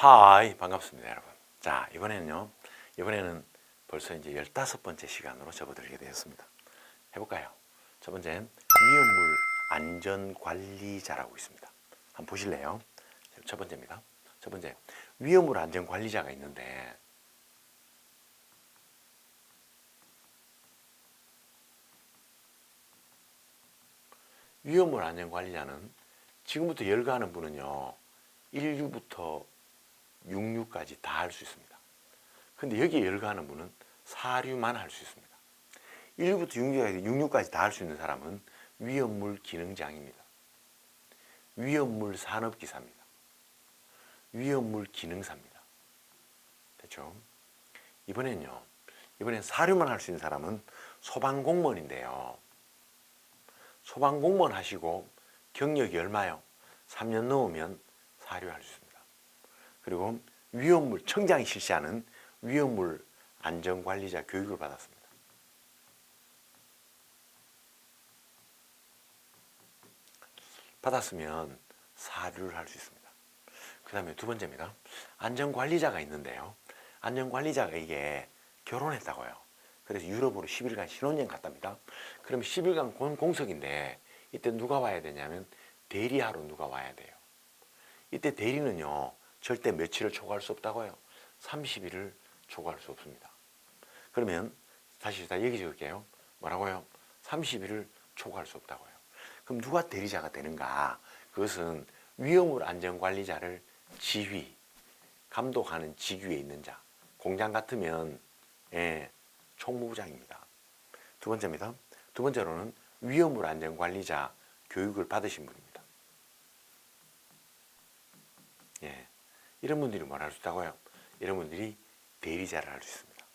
하이 반갑습니다 여러분. 자 이번에는요 이번에는 벌써 이제 열다섯 번째 시간으로 접어들게 되었습니다. 해볼까요? 첫 번째 위험물 안전관리자라고 있습니다. 한번 보실래요? 첫 번째입니다. 첫 번째 위험물 안전관리자가 있는데. 위험물 안전관리자는 지금부터 열거하는 분은요 1류부터 6류까지 다 할 수 있습니다. 근데 여기에 열거하는 분은 4류만 할 수 있습니다. 1류부터 6류까지, 6류까지 다 할 수 있는 사람은 위험물 기능장입니다. 위험물 산업기사입니다. 위험물 기능사입니다. 됐죠? 이번엔요. 이번엔 4류만 할 수 있는 사람은 소방공무원인데요. 소방공무원 하시고 경력이 얼마요? 3년 넘으면 4류 할수 있습니다. 그리고 위험물 청장이 실시하는 위험물 안전관리자 교육을 받았습니다. 받았으면 사류를 할 수 있습니다. 그 다음에 두 번째입니다. 안전관리자가 있는데요. 안전관리자가 이게 결혼했다고요. 그래서 유럽으로 10일간 신혼여행 갔답니다. 그럼 10일간 공- 공석인데 이때 누가 와야 되냐면 대리하러 누가 와야 돼요. 이때 대리는요 절대 며칠을 초과할 수 없다고요. 30일을 초과할 수 없습니다. 그러면 다시 다 얘기 적을게요. 뭐라고요? 30일을 초과할 수 없다고요. 그럼 누가 대리자가 되는가? 그것은 위험물 안전관리자를 지휘, 감독하는 직위에 있는 자. 공장 같으면 예, 총무부장입니다. 두 번째입니다. 두 번째로는 위험물 안전관리자 교육을 받으신 분입니다. 예, 이런 분들이 뭘 할 수 있다고요? 이런 분들이 대리자를 할 수 있습니다.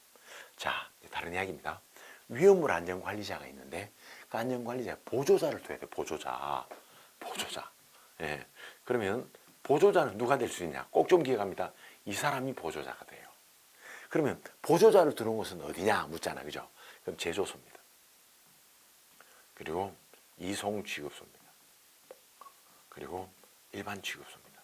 자, 다른 이야기입니다. 위험물 안전관리자가 있는데 그 안전관리자 보조자를 둬야 돼. 보조자, 보조자. 예, 그러면 보조자는 누가 될 수 있냐? 꼭 좀 기억합니다. 이 사람이 보조자가 돼요. 그러면 보조자를 두는 곳은 어디냐 묻잖아, 그죠? 그럼 제조소입니다. 그리고 이송 취급소입니다. 그리고 일반 취급소입니다.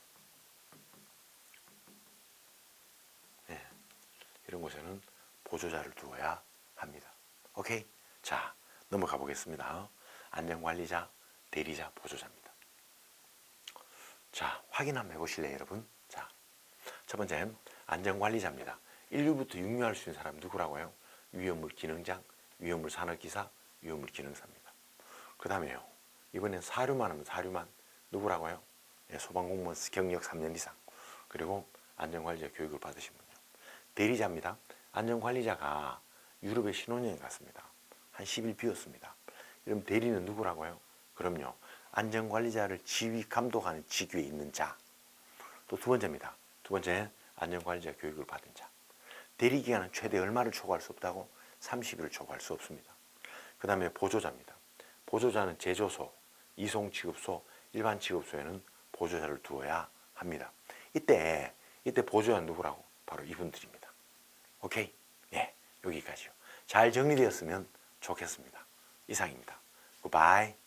이런 곳에는 보조자를 두어야 합니다. 오케이? 자, 넘어가 보겠습니다. 안전관리자, 대리자, 보조자입니다. 자, 확인 한번 해보실래요, 여러분? 자, 첫 번째, 안전관리자입니다. 1류부터 6류 할 수 있는 사람 누구라고요? 위험물 기능장, 위험물 산업기사, 위험물 기능사입니다. 그 다음에요. 이번엔 4류만 하면 4류만 누구라고요? 예, 소방공무원 경력 3년 이상. 그리고 안전관리자 교육을 받으신 분이요. 대리자입니다. 안전관리자가 유럽에 신혼여행 갔습니다. 한 10일 비웠습니다. 그럼 대리는 누구라고요? 그럼요. 안전관리자를 지휘 감독하는 직위에 있는 자. 또 두 번째입니다. 두 번째 안전관리자 교육을 받은 자. 대리 기간은 최대 얼마를 초과할 수 없다고? 30일을 초과할 수 없습니다. 그 다음에 보조자입니다. 보조자는 제조소, 이송취급소, 일반 취급소에는 보조자를 두어야 합니다. 이때 이때 보조자는 누구라고? 바로 이분들입니다. 오케이? 예, 여기까지요. 잘 정리되었으면 좋겠습니다. 이상입니다. 굿바이.